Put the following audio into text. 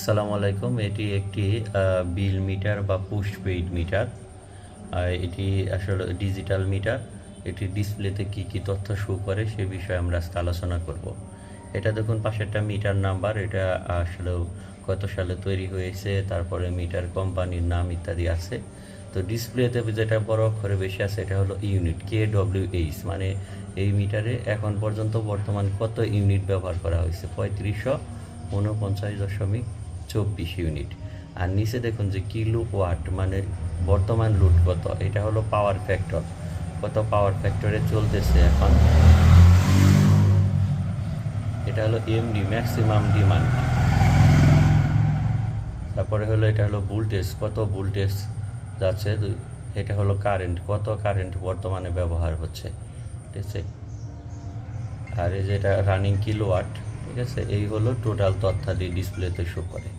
আসসালামু আলাইকুম। এটি একটি বিল মিটার বা পোস্ট পেইড মিটার। এটি আসলে ডিজিটাল মিটার। এটি ডিসপ্লেতে কি কি তথ্য শো করে সে বিষয়ে আমরা আজকে আলোচনা করব। এটা দেখুন, পাশেরটা মিটার নাম্বার। এটা আসলে কত সালে তৈরি হয়েছে, তারপরে মিটার কোম্পানির নাম ইত্যাদি আছে। তো ডিসপ্লেতে যেটা বড় অক্ষরে বেশি আছে, এটা হলো ইউনিট কে ডব্লিউ এইচ মানে এই মিটারে এখন পর্যন্ত বর্তমান কত ইউনিট ব্যবহার করা হয়েছে? পঁয়ত্রিশশো উনপঞ্চাশ দশমিক চব্বিশ ইউনিট। আর নিচে দেখুন যে কিলো ওয়াট মানে বর্তমান লোড কত, এটা হলো পাওয়ার ফ্যাক্টর। কত পাওয়ার ফ্যাক্টরে চলতেছে এখন? এটা হলো এমডি ম্যাক্সিমাম ডিমান্ড তারপরে হলো এটা হলো ভোল্টেজ কত ভোল্টেজ যাচ্ছে? এটা হলো কারেন্ট কত কারেন্ট বর্তমানে ব্যবহার হচ্ছে? ঠিক আছে? আর এই যেটা রানিং কিলোওয়াট ঠিক আছে? এই হলো টোটাল তথ্যাদি ডিসপ্লেতে শো করে।